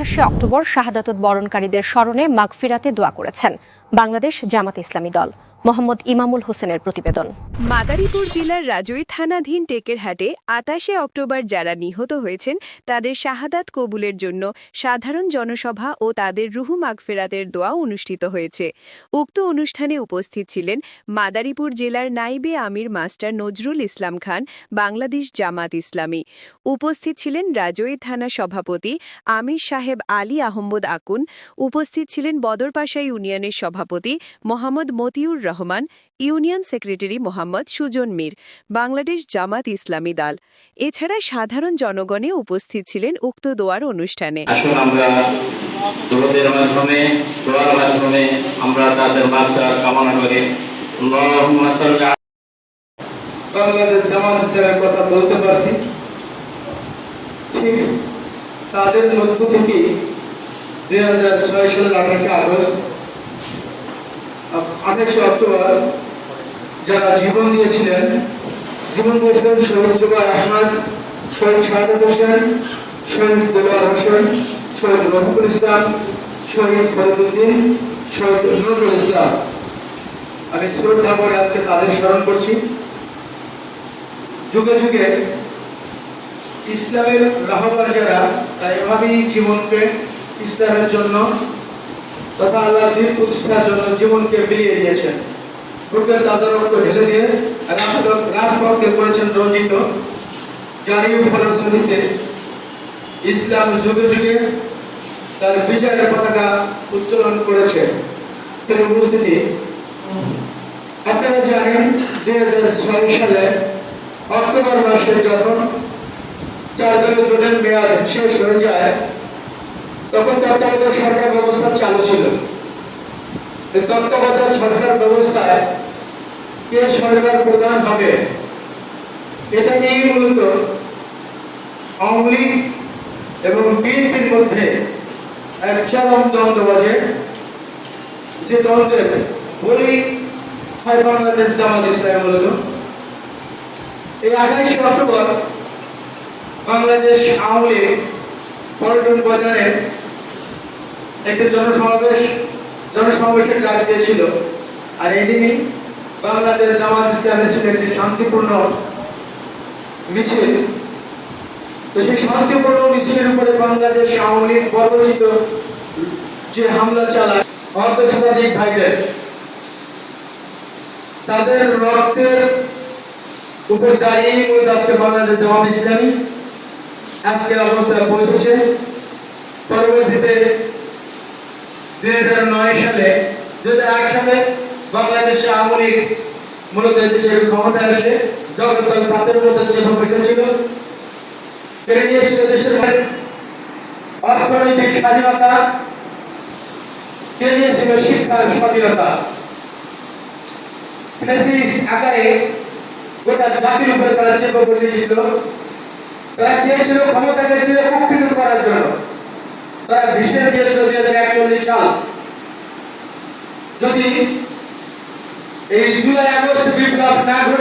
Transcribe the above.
আঠাশে অক্টোবর শাহাদাতত বরণকারীদের স্মরণে মাগফিরাতে দোয়া করেছেন বাংলাদেশ জামাত ইসলামী দল। মোহাম্মদ ইমামুল হোসেনের প্রতিবেদন। মাদারীপুর জেলার রাজৈর থানাধীন টেকেরহাটে আটাশে অক্টোবর যারা নিহত হয়েছেন, তাদের শাহাদাত কবুলের জন্য সাধারণ জনসভা ও তাদের রুহু মাগফেরাতের দোয়া অনুষ্ঠিত হয়েছে। উক্ত অনুষ্ঠানে উপস্থিত ছিলেন মাদারীপুর জেলার নাইবে আমির মাস্টার নজরুল ইসলাম খান, বাংলাদেশ জামাত ইসলামী। উপস্থিত ছিলেন রাজৈর থানা সভাপতি আমির সাহেব আলী আহম্মদ আকুন। উপস্থিত ছিলেন বদরপাশা ইউনিয়নের সভাপতি মোহাম্মদ মতিউর রহমান ইউনিয়ন সেক্রেটারি মোহাম্মদ সুজন মীর বাংলাদেশ জামাত ইসলামী দল। এছাড়া সাধারণ জনগণে উপস্থিত ছিলেন উক্ত দোয়ার অনুষ্ঠানে। আসুন আমরা দরদের মাধ্যমে দোয়ার মাধ্যমে আমরা তাদের মাত্রা কামনা করি। আল্লাহুম্মা সাল্লি বাংলাদেশ জামাত ইসলামের কথা বলতে পারছি। ঠিক তাদের মধ্য থেকে দুই হাজার ছয় সালের আঠাশে আগস্ট যারা জীবন দিয়েছিলেন জীবন দিয়েছিলেন শহীদ জুবার আহমদ শহীদ হোসেন শহীদ হোসেন শহীদ ইসলাম শহীদ ফরিদুদ্দিন শহীদ নজরুল ইসলাম আমি শ্রদ্ধা করে আজকে তাদের স্মরণ করছি। যুগে যুগে ইসলামের রাহবার যারা, তারা এভাবেই জীবনকে ইসলামের জন্য তথা আল্লাহ দিন প্রতিষ্ঠার জন্য জীবনকে বিলিয়ে দিয়েছেন। বুকের তাদের রক্ত ঢেলে দিয়ে রাজপথ রাজপথকে করেছেন রঞ্জিত জারি ফলশ্রুতিতে ইসলাম যুগে যুগে তার বিজয়ের পতাকা উত্তোলন করেছে। তার উপস্থিতি আপনারা জানেন, দুই হাজার ছয় সালে অক্টোবর মাসে যখন চার দলীয় জোটের মেয়াদ শেষ হয়ে যায় সরকার ব্যবস্থা চালু ছিল। তত্ত্বাবধায়ক সরকার ব্যবস্থায় কে সরকার প্রধান হবে, এটা নিয়ে মূলত আওয়ামী লীগ এবং বিএনপির মধ্যে এক চরম দ্বন্দ্ব বাজে। যে দ্বন্দ্বের বলি হয় বাংলাদেশ জামাত ইসলাম মূলত। এই আঠাইশে অক্টোবর বাংলাদেশ আওয়ামী লীগ পল্টন বাজারে একটি জনসমাবেশ, জনসমাবেশের ডাক দিয়েছিল। আর এদিনই বাংলাদেশ জামাত ইসলামের ছিল একটি শান্তিপূর্ণ মিছিল। তো সেই শান্তিপূর্ণ মিছিলের উপরে বাংলাদেশ আওয়ামী লীগ বর্বচিত যে হামলা চালায় অর্ধ শতাধিক ভাইদের, তাদের রক্তের উপর দাঁড়িয়ে আজকে বাংলাদেশ জামাত ইসলামী আজকের অবস্থায় পৌঁছেছে। পরবর্তীতে দুই হাজার নয় সালে হাজার এক সালে বাংলাদেশে আওয়ামী লীগ মূলত দেশের ক্ষমতায় আসে জগৎ তাদের মতো চেপে বসেছিল নিয়েছিল দেশের অর্থনৈতিক স্বাধীনতা কেড়ে শিক্ষার স্বাধীনতা। আকারে গোটা জাতির উপরে তারা চেপে বসেছিল তারা চেয়েছিল ক্ষমতাকে চেয়ে কুক্ষিত করার জন্য। তারা বিশেষ দিয়েছিল দুই হাজার একচল্লিশ সাল। যদি এই জুলাই আগস্ট বিপ্লব না ঘটতো